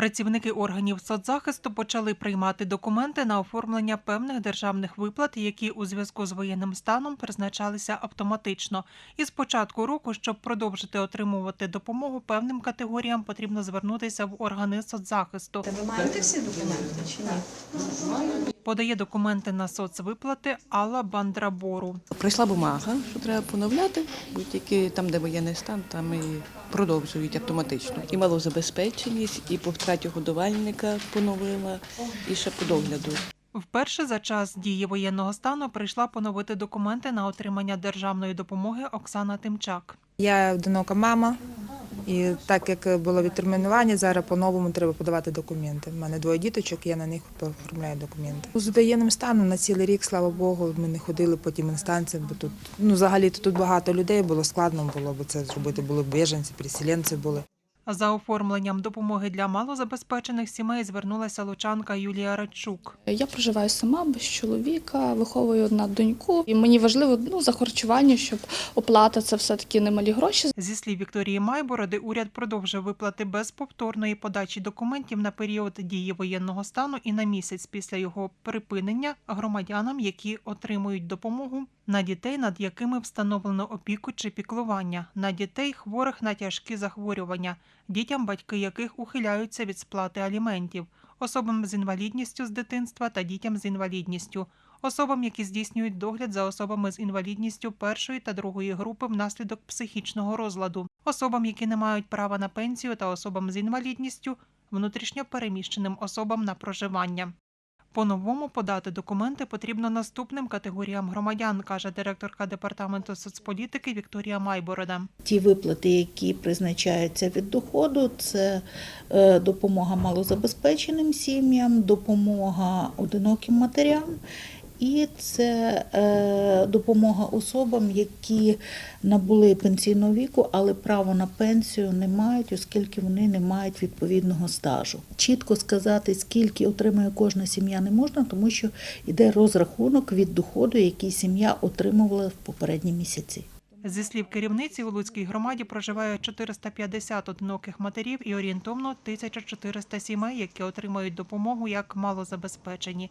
Працівники органів соцзахисту почали приймати документи на оформлення певних державних виплат, які у зв'язку з воєнним станом призначалися автоматично. І з початку року, щоб продовжити отримувати допомогу певним категоріям, потрібно звернутися в органи соцзахисту. Ви маєте всі документи чи ні? Подає документи на соцвиплати Алла Бандрабору. Прийшла бумага, що треба поновляти, будь-які там, де воєнний стан, там і продовжують автоматично. І малозабезпеченість, і по втраті годувальника поновила, і ще по догляду. Вперше за час дії воєнного стану прийшла поновити документи на отримання державної допомоги Оксана Тимчак. Я одинока мама, і так як було відтермінування, зараз по-новому треба подавати документи. У мене двоє діточок, я на них оформляю документи. З воєнним станом на цілий рік, слава Богу, ми не ходили по тим інстанціям, бо тут ну взагалі тут багато людей було складно було, бо це зробити були біженці, переселенці були. За оформленням допомоги для малозабезпечених сімей звернулася лучанка Юлія Радчук. Я проживаю сама без чоловіка, виховую одна доньку. І мені важливо ну, за харчування, щоб оплата це все таки немалі гроші. Зі слів Вікторії Майбороди, уряд продовжив виплати без повторної подачі документів на період дії воєнного стану і на місяць після його припинення громадянам, які отримують допомогу на дітей, над якими встановлено опіку чи піклування, на дітей, хворих на тяжкі захворювання, дітям, батьки яких ухиляються від сплати аліментів, особам з інвалідністю з дитинства та дітям з інвалідністю, особам, які здійснюють догляд за особами з інвалідністю першої та другої групи внаслідок психічного розладу, особам, які не мають права на пенсію, та особам з інвалідністю, внутрішньо переміщеним особам на проживання. По-новому подати документи потрібно наступним категоріям громадян, каже директорка департаменту соцполітики Вікторія Майборода. Ті виплати, які призначаються від доходу, це е, допомога малозабезпеченим сім'ям, допомога одиноким матерям. І це е, допомога особам, які набули пенсійного віку, але право на пенсію не мають, оскільки вони не мають відповідного стажу. Чітко сказати, скільки отримує кожна сім'я, не можна, тому що йде розрахунок від доходу, який сім'я отримувала в попередні місяці. Зі слів керівниці, у Луцькій громаді проживає 450 одиноких матерів і орієнтовно 1400 сімей, які отримують допомогу як малозабезпечені.